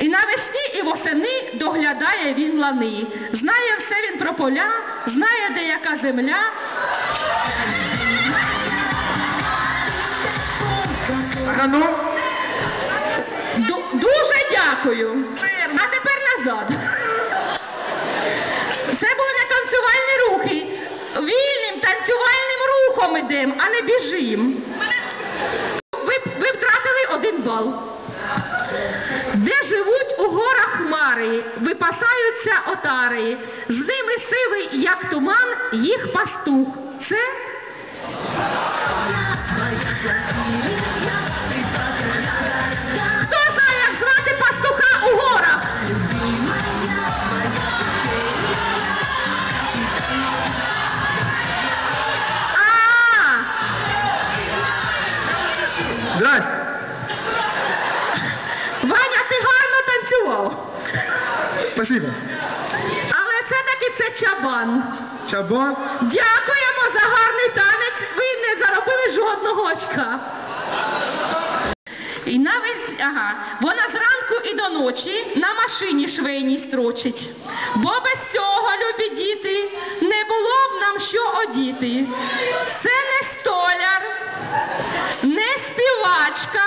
І навесні, і восени доглядає він лани. Знає все він про поля, знає, де яка земля. Ду- дуже дякую. А тепер назад. Це були не танцювальні рухи. Вільним танцювальним рухом ідемо, а не біжим. Ви, ви втратили один бал. Горах хмари, випасаються отари, з ними сивий, як туман, їх пастух. Це хто знає, як звати пастуха у горах? А, Здрасте. Спасибо. Але все-таки це чабан. Чабан. Дякуємо за гарний танець. Ви не заробили жодного очка. І навіть, ага, вона зранку і до ночі на машині швейній строчить. Бо без цього, любі діти, не було б нам що одіти. Це не столяр, не співачка,